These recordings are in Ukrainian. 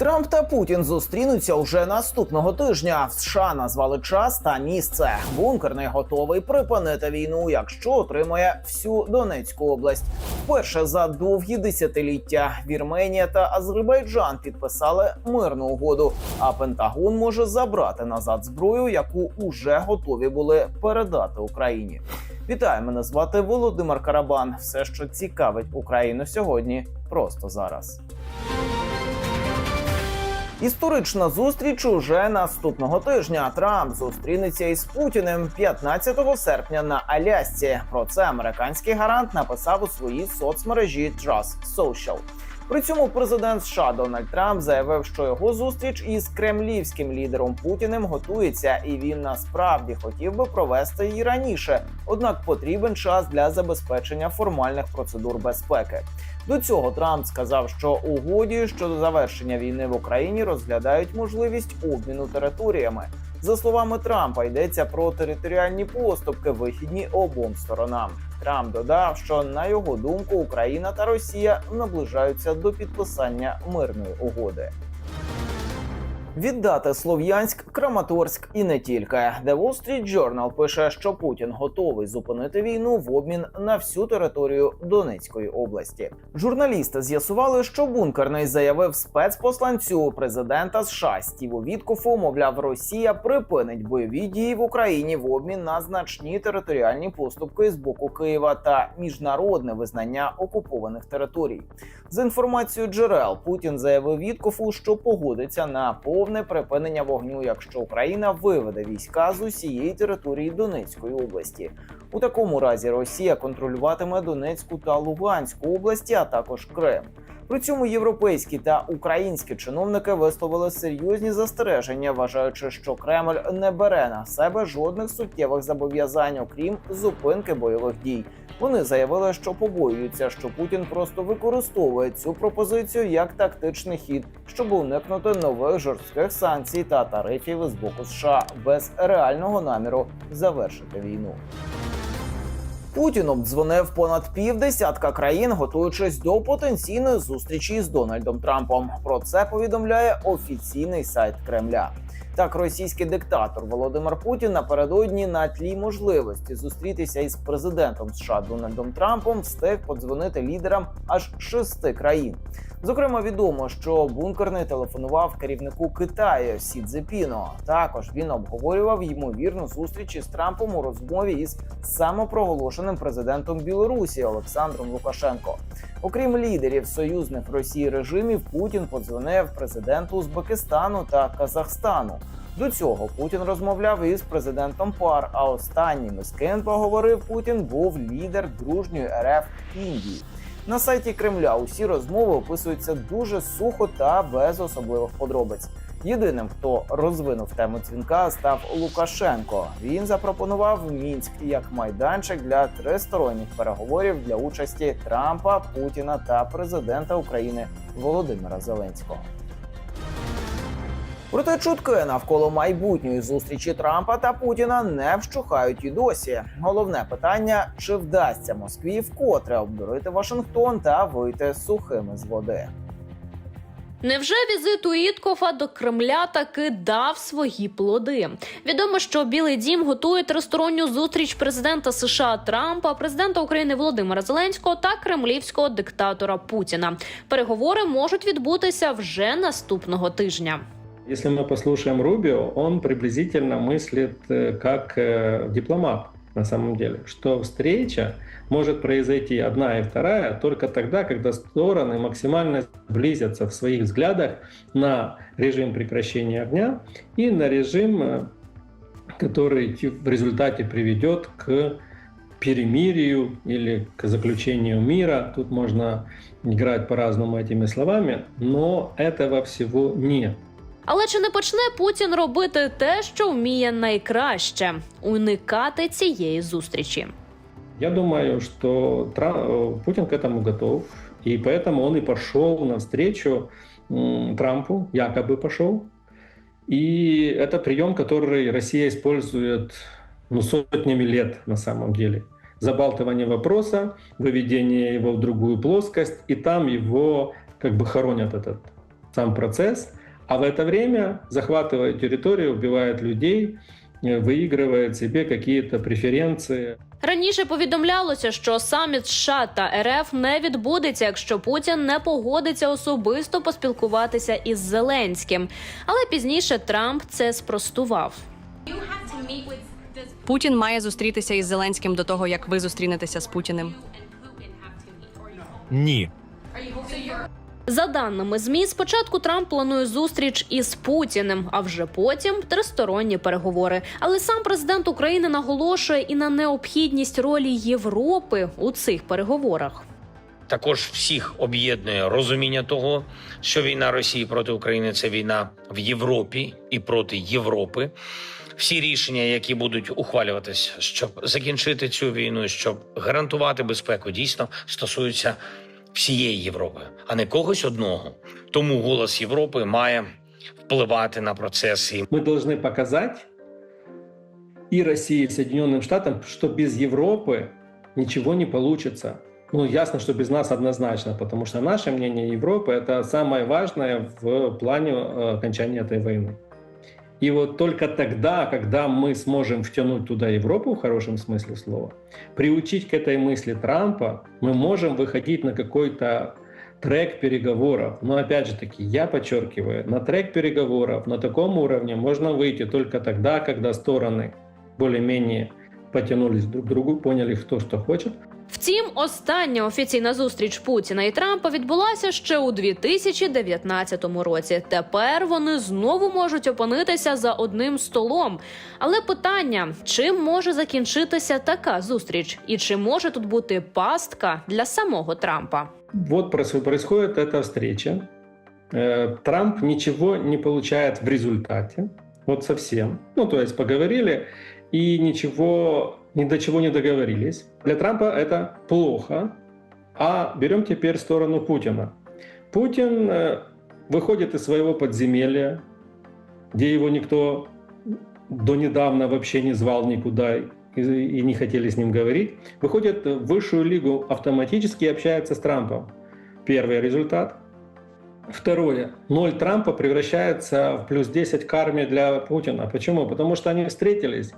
Трамп та Путін зустрінуться уже наступного тижня. В США назвали час та місце. Бункерний готовий припинити війну, якщо отримає всю Донецьку область. Вперше за довгі десятиліття Вірменія та Азербайджан підписали мирну угоду. А Пентагон може забрати назад зброю, яку уже готові були передати Україні. Вітаю, мене звати Володимир Карабан. Все, що цікавить Україну сьогодні, просто зараз. Історична зустріч уже наступного тижня. Трамп зустрінеться із Путіним 15 серпня на Алясці. Про це американський гарант написав у своїй соцмережі Trust Social. При цьому президент США Дональд Трамп заявив, що його зустріч із кремлівським лідером Путіним готується, і він насправді хотів би провести її раніше. Однак потрібен час для забезпечення формальних процедур безпеки. До цього Трамп сказав, що угоді щодо завершення війни в Україні розглядають можливість обміну територіями. За словами Трампа, йдеться про територіальні поступки, вихідні обом сторонам. Трамп додав, що на його думку Україна та Росія наближаються до підписання мирної угоди. Віддати Слов'янськ, Краматорськ і не тільки. The Wall Street Journal пише, що Путін готовий зупинити війну в обмін на всю територію Донецької області. Журналісти з'ясували, що бункерний заявив спецпосланцю президента США Стіву Віткофу, мовляв, Росія припинить бойові дії в Україні в обмін на значні територіальні поступки з боку Києва та міжнародне визнання окупованих територій. За інформацією джерел, Путін заявив Віткофу, що погодиться на повне припинення вогню, якщо Україна виведе війська з усієї території Донецької області. У такому разі Росія контролюватиме Донецьку та Луганську області, а також Крим. При цьому європейські та українські чиновники висловили серйозні застереження, вважаючи, що Кремль не бере на себе жодних суттєвих зобов'язань, окрім зупинки бойових дій. Вони заявили, що побоюються, що Путін просто використовує цю пропозицію як тактичний хід, щоб уникнути нових жорстких санкцій та тарифів з боку США без реального наміру завершити війну. Путін обдзвонив понад півдесятка країн, готуючись до потенційної зустрічі з Дональдом Трампом. Про це повідомляє офіційний сайт Кремля. Так, російський диктатор Володимир Путін напередодні на тлі можливості зустрітися із президентом США Дональдом Трампом встиг подзвонити лідерам аж шести країн. Зокрема, відомо, що бункерний телефонував керівнику Китаю Сі Цзепіно. Також він обговорював ймовірну зустріч із Трампом у розмові із самопроголошеним президентом Білорусі Олександром Лукашенко. Окрім лідерів союзних Росії режимів, Путін подзвонив президенту Узбекистану та Казахстану. До цього Путін розмовляв із президентом ПАР. А останнім із ким поговорив Путін був лідер дружньої РФ Індії. На сайті Кремля усі розмови описуються дуже сухо та без особливих подробиць. Єдиним, хто розвинув тему дзвінка, став Лукашенко. Він запропонував Мінськ як майданчик для тристоронніх переговорів для участі Трампа, Путіна та президента України Володимира Зеленського. Проте чутки навколо майбутньої зустрічі Трампа та Путіна не вщухають і досі. Головне питання: чи вдасться Москві вкотре обдурити Вашингтон та вийти сухими з води. Невже візит Уіткофа до Кремля таки дав свої плоди? Відомо, що Білий Дім готує тристоронню зустріч президента США Трампа, президента України Володимира Зеленського та кремлівського диктатора Путіна. Переговори можуть відбутися вже наступного тижня. Если мы послушаем Рубио, он приблизительно мыслит э, как э, дипломат на самом деле, что встреча может произойти одна и вторая только тогда, когда стороны максимально близятся в своих взглядах на режим прекращения огня и на режим, э, который в результате приведет к перемирию или к заключению мира. Тут можно играть по-разному этими словами, но этого всего нет. Але чи не почне Путін робити те, що вміє найкраще уникати цієї зустрічі? Я думаю, что Тра- э, Путин к этому готов, и поэтому он и пошел навстречу м, Трампу, якобы пошел. И это прием, который Россия использует ну, сотнями лет на самом деле. Забалтывание вопроса, выведение его в другую плоскость, и там его как бы хоронят этот сам процесс, а в это время захватывает территорию, убивает людей, э, выигрывает себе какие-то преференции. Раніше повідомлялося, що саміт США та РФ не відбудеться, якщо Путін не погодиться особисто поспілкуватися із Зеленським. Але пізніше Трамп це спростував. Путін має зустрітися із Зеленським до того, як ви зустрінетеся з Путіним. Ні. за даними ЗМІ, спочатку Трамп планує зустріч із Путіним, а вже потім тристоронні переговори. Але сам президент України наголошує і на необхідність ролі Європи у цих переговорах. також всіх об'єднує розуміння того, що війна Росії проти України це війна в Європі і проти Європи. Всі рішення, які будуть ухвалюватись, щоб закінчити цю війну, щоб гарантувати безпеку, дійсно стосуються всієї Європи, а не когось одного. Тому голос Європи має впливати на процеси Мы должны показать и России, и Соединенным Штатам, что без Европы ничего не получится. Ну, ясно, что без нас однозначно, потому что наше мнение Европы – это самое важное в плане э, окончания этой войны. И вот только тогда, когда мы сможем втянуть туда Европу в хорошем смысле слова, приучить к этой мысли Трампа, мы можем выходить на какой-то трек переговоров. Но опять же таки, я подчеркиваю, на трек переговоров на таком уровне можно выйти только тогда, когда стороны более-менее потянулись друг к другу, поняли, кто что хочет, Втім, остання офіційна зустріч Путіна і Трампа відбулася ще у 2019 році. Тепер вони знову можуть опинитися за одним столом. Але питання: чим може закінчитися така зустріч, і чи може тут бути пастка для самого Трампа? Вот происходит эта встреча. Э, Трамп ничего не получает в результате. Вот совсем. Ну, то есть поговорили и ничего, ни до чего не договорились. Для Трампа это плохо. А берем теперь сторону Путина. Путин э, выходит из своего подземелья, где его никто до недавно вообще не звал никуда и, не хотели с ним говорить, выходит в высшую лигу автоматически и общается с Трампом. Первый результат. Второе. Ноль Трампа превращается в плюс 10 к армии для Путина. Почему? Потому что они встретились,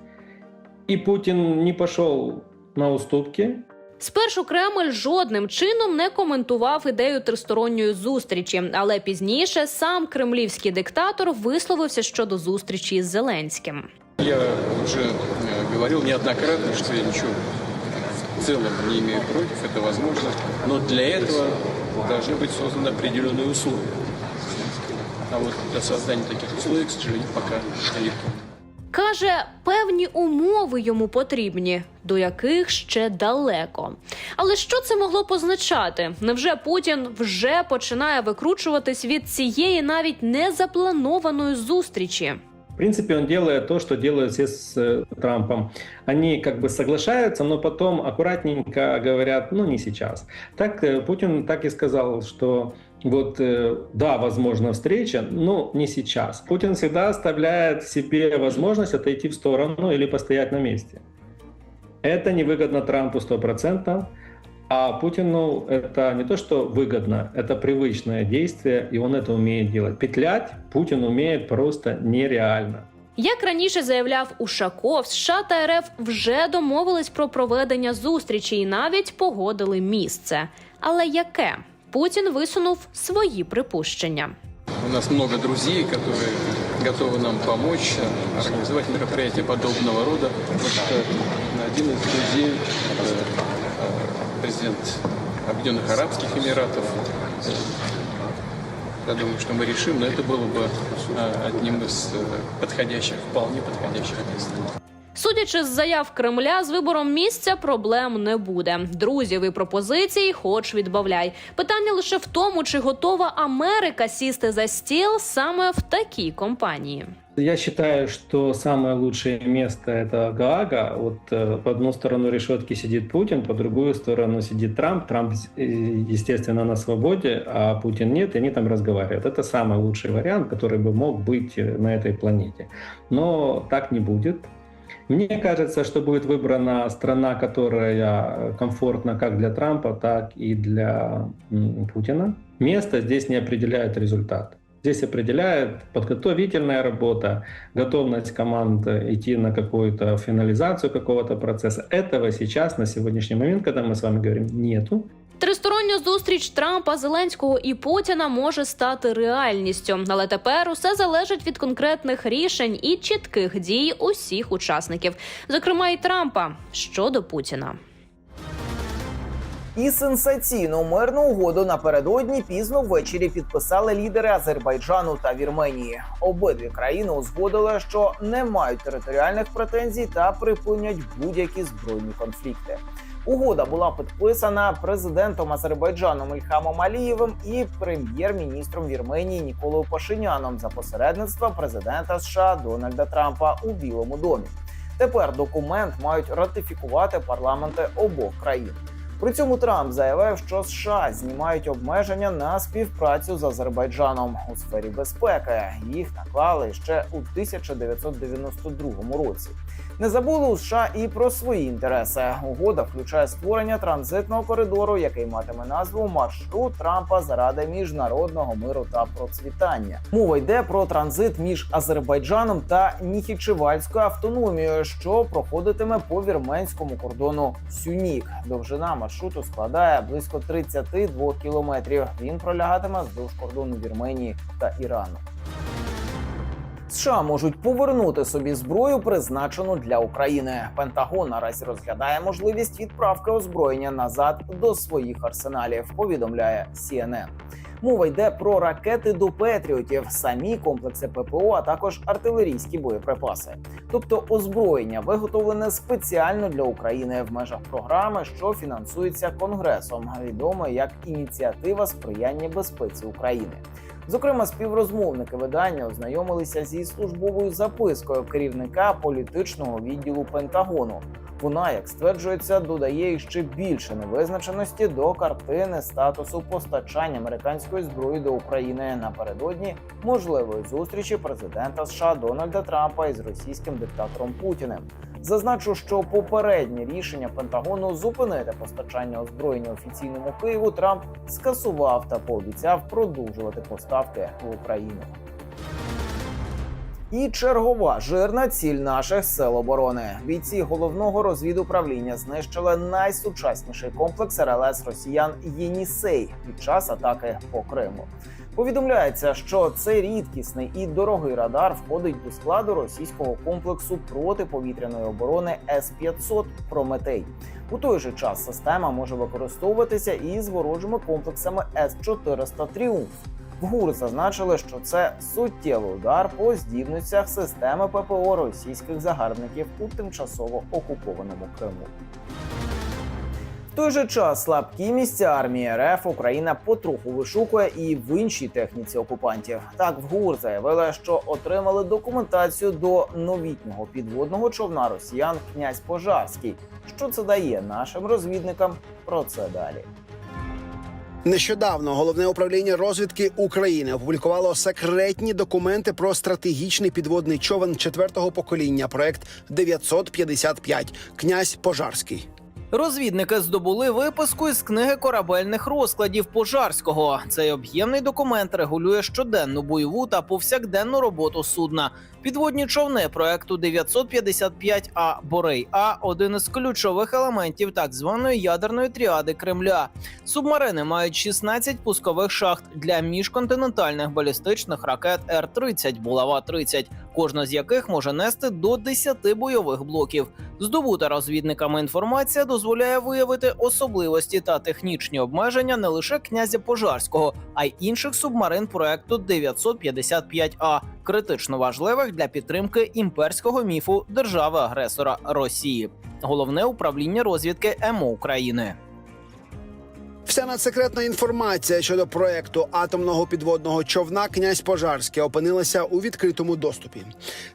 и Путин не пошел на уступки, Спершу Кремль жодним чином не коментував ідею тристоронньої зустрічі, але пізніше сам кремлівський диктатор висловився щодо зустрічі із Зеленським. Я уже э, говорил неоднократно, что я ничего в целом не имею против, это возможно, но для этого должны быть созданы определенные условия. А вот для создания таких условий, к сожалению, пока далеко. Каже, певні умови йому потрібні, до яких ще далеко. Але що це могло позначати? Невже Путін вже починає викручуватись від цієї навіть незапланованої зустрічі? В принципе, он делает то, что делают все с э, Трампом. Они как бы соглашаются, но потом аккуратненько говорят, ну не сейчас. Так э, Путин так и сказал, что вот э, да, возможно встреча, но не сейчас. Путин всегда оставляет себе возможность отойти в сторону или постоять на месте. Это невыгодно Трампу 100%. А Путину это не то, что выгодно, это привычное действие, и он это умеет делать. Петлять Путин умеет просто нереально. Як раніше заявляв Ушаков, США та РФ вже домовились про проведення зустрічі і навіть погодили місце. Але яке? Путін висунув свої припущення. У нас много друзей, которые готовы нам помочь э, организовать мероприятия подобного рода. Вот, э, один из друзей, э, э, президент Объединенных Арабских Эмиратов. Я думаю, что мы решим, но это было бы э, одним из э, подходящих, вполне подходящих мест. Судячи з заяв Кремля, з вибором місця проблем не буде. Друзів і пропозицій, хоч відбавляй. Питання лише в тому, чи готова Америка сісти за стіл саме в такій компанії. Я считаю, что самое лучшее место это Гаага. Вот э, по одну сторону решетки сидит Путин, по другую сторону сидит Трамп. Трамп, э, естественно, на свободе, а Путин нет, и они там разговаривают. Это самый лучший вариант, который бы мог быть э, на этой планете. Но так не будет. Мне кажется, что будет выбрана страна, которая комфортна как для Трампа, так и для Путина. Место здесь не определяет результат. Здесь определяет подготовительная работа, готовность команд идти на какую-то финализацию какого-то процесса. Этого сейчас, на сегодняшний момент, когда мы с вами говорим, нету. Тристороння зустріч Трампа, Зеленського і Путіна може стати реальністю, але тепер усе залежить від конкретних рішень і чітких дій усіх учасників, зокрема і Трампа щодо Путіна. І сенсаційну мирну угоду напередодні пізно ввечері підписали лідери Азербайджану та Вірменії. Обидві країни узгодили, що не мають територіальних претензій та припинять будь-які збройні конфлікти. Угода була підписана президентом Азербайджану Ільхамом Алієвим і прем'єр-міністром Вірменії Ніколою Пашиняном за посередництва президента США Дональда Трампа у Білому домі. Тепер документ мають ратифікувати парламенти обох країн. При цьому Трамп заявив, що США знімають обмеження на співпрацю з Азербайджаном у сфері безпеки. Їх наклали ще у 1992 році. Не забули у США і про свої інтереси. Угода включає створення транзитного коридору, який матиме назву маршрут Трампа заради міжнародного миру та процвітання. Мова йде про транзит між Азербайджаном та Ніхічевальською автономією, що проходитиме по вірменському кордону Сюнік. Довжина маршруту складає близько 32 кілометрів. Він пролягатиме вздовж кордону Вірменії та Ірану. США можуть повернути собі зброю, призначену для України. Пентагон наразі розглядає можливість відправки озброєння назад до своїх арсеналів. Повідомляє CNN. Мова йде про ракети до Петріотів, самі комплекси ППО, а також артилерійські боєприпаси. Тобто озброєння виготовлене спеціально для України в межах програми, що фінансується Конгресом, відомої як ініціатива сприяння безпеці України. Зокрема, співрозмовники видання ознайомилися зі службовою запискою керівника політичного відділу Пентагону. Вона, як стверджується, додає ще більше невизначеності до картини статусу постачання американської зброї до України напередодні можливої зустрічі президента США Дональда Трампа із російським диктатором Путіним. Зазначу, що попереднє рішення Пентагону зупинити постачання озброєння офіційному Києву Трамп скасував та пообіцяв продовжувати поставки в Україну. І чергова жирна ціль наших сил оборони. Бійці головного розвідуправління знищили найсучасніший комплекс РЛС росіян Єнісей під час атаки по Криму. Повідомляється, що цей рідкісний і дорогий радар входить до складу російського комплексу протиповітряної оборони С-500 Прометей. У той же час система може використовуватися і з ворожими комплексами С-400 Тріумф. ГУР зазначили, що це суттєвий удар по здібностях системи ППО російських загарбників у тимчасово окупованому Криму. В той же час слабкі місця армії РФ Україна потроху вишукує і в іншій техніці окупантів. Так в ГУР заявили, що отримали документацію до новітнього підводного човна росіян князь Пожарський. Що це дає нашим розвідникам? Про це далі. Нещодавно головне управління розвідки України опублікувало секретні документи про стратегічний підводний човен четвертого покоління. Проект 955 князь Пожарський. Розвідники здобули виписку із книги корабельних розкладів Пожарського. Цей об'ємний документ регулює щоденну бойову та повсякденну роботу судна. Підводні човни проекту 955 А Борей А один із ключових елементів так званої ядерної тріади Кремля. Субмарини мають 16 пускових шахт для міжконтинентальних балістичних ракет Р-30 Булава 30 кожна з яких може нести до 10 бойових блоків. Здобута розвідниками інформація дозволяє виявити особливості та технічні обмеження не лише князя Пожарського, а й інших субмарин проекту 955 А, критично важливих для підтримки імперського міфу держави-агресора Росії. Головне управління розвідки МО України. Вся надсекретна інформація щодо проекту атомного підводного човна князь Пожарський опинилася у відкритому доступі.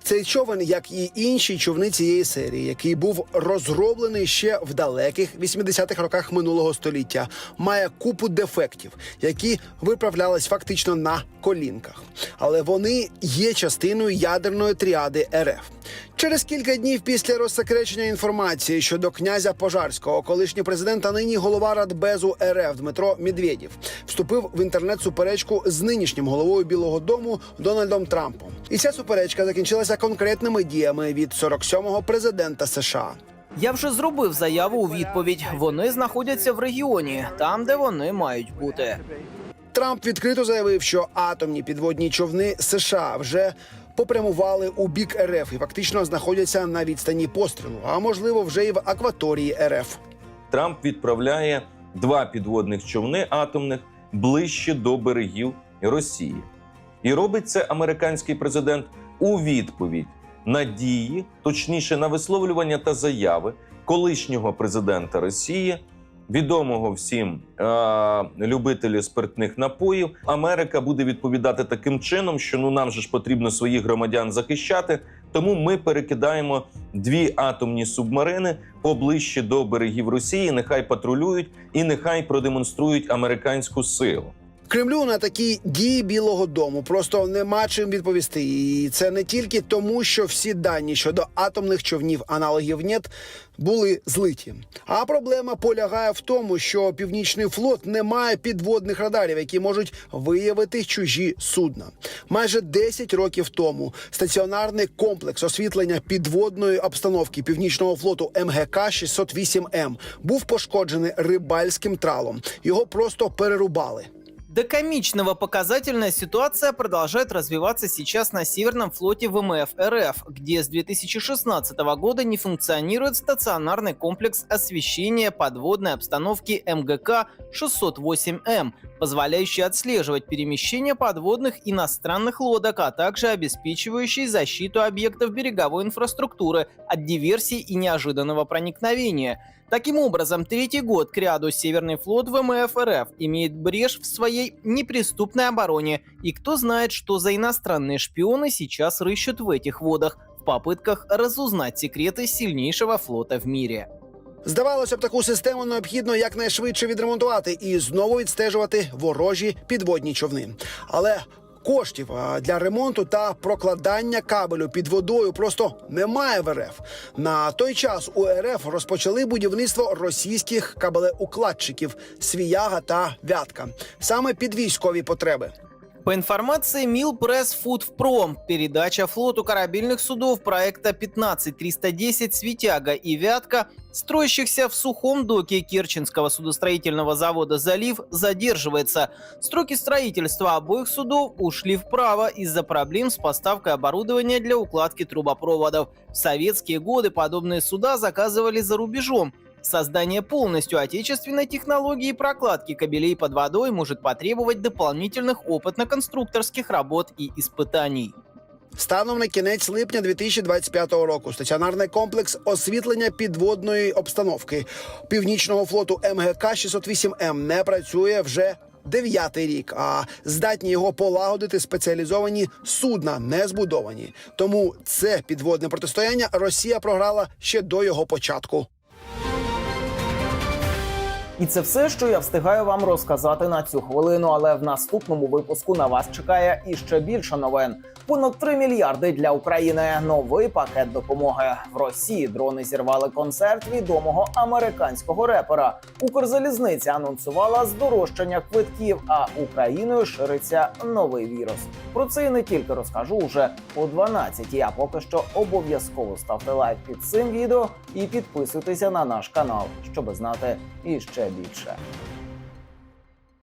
Цей човен, як і інші човни цієї серії, який був розроблений ще в далеких 80-х роках минулого століття, має купу дефектів, які виправлялись фактично на колінках. Але вони є частиною ядерної тріади РФ. Через кілька днів після розсекречення інформації щодо князя Пожарського, колишній президент, а нині голова Радбезу РФ Дмитро Медведєв вступив в інтернет-суперечку з нинішнім головою Білого Дому Дональдом Трампом. І ця суперечка закінчилася конкретними діями від 47-го президента США. Я вже зробив заяву у відповідь. Вони знаходяться в регіоні, там де вони мають бути. Трамп відкрито заявив, що атомні підводні човни США вже попрямували у бік РФ і фактично знаходяться на відстані пострілу, а можливо, вже і в акваторії РФ. Трамп відправляє два підводних човни атомних ближче до берегів Росії. І робить це американський президент у відповідь на дії, точніше на висловлювання та заяви колишнього президента Росії, відомого всім е- любителю спиртних напоїв. Америка буде відповідати таким чином, що ну нам же ж потрібно своїх громадян захищати. Тому ми перекидаємо дві атомні субмарини поближче до берегів Росії. Нехай патрулюють і нехай продемонструють американську силу. Кремлю на такі дії Білого Дому просто нема чим відповісти. І це не тільки тому, що всі дані щодо атомних човнів аналогів НЕТ були злиті. А проблема полягає в тому, що північний флот не має підводних радарів, які можуть виявити чужі судна. Майже 10 років тому стаціонарний комплекс освітлення підводної обстановки північного флоту МГК 608 М був пошкоджений рибальським тралом. Його просто перерубали. До комичного показательная ситуация продолжает развиваться сейчас на Северном флоте ВМФ РФ, где с 2016 года не функционирует стационарный комплекс освещения подводной обстановки МГК 608М, позволяющий отслеживать перемещение подводных иностранных лодок, а также обеспечивающий защиту объектов береговой инфраструктуры от диверсий и неожиданного проникновения. Таким образом, третий год к ряду Северный флот ВМФ РФ имеет брешь в своей неприступной обороне, и кто знает, что за иностранные шпионы сейчас рыщут в этих водах в попытках разузнать секреты сильнейшего флота в мире. Здавалося б, таку систему необхідно якнайшвидше відремонтувати і знову відстежувати ворожі підводні човни. Але коштів для ремонту та прокладання кабелю під водою просто немає в РФ. На той час у РФ розпочали будівництво російських кабелеукладчиків Свіяга та Вятка саме під військові потреби. По информации Милпресс-Фудпром, передача флоту корабельных судов проекта 15310 «Светяга» и «Вятка», строящихся в сухом доке Керченского судостроительного завода «Залив», задерживается. Строки строительства обоих судов ушли вправо из-за проблем с поставкой оборудования для укладки трубопроводов. В советские годы подобные суда заказывали за рубежом. Создание полностью отечественной технологии прокладки кабелей под водой может потребовать дополнительных опытно-конструкторских работ и испытаний. Станом на кінець липня 2025 року стаціонарний комплекс освітлення підводної обстановки північного флоту МГК 608 М не працює вже. Дев'ятий рік, а здатні його полагодити спеціалізовані судна не збудовані. Тому це підводне протистояння Росія програла ще до його початку. І це все, що я встигаю вам розказати на цю хвилину. Але в наступному випуску на вас чекає іще більше новин. Понад 3 мільярди для України. Новий пакет допомоги в Росії. Дрони зірвали концерт відомого американського репера. Укрзалізниця анонсувала здорожчання квитків. А Україною шириться новий вірус. Про це і не тільки розкажу уже о 12 А поки що обов'язково ставте лайк під цим відео і підписуйтеся на наш канал, щоб знати іще більше.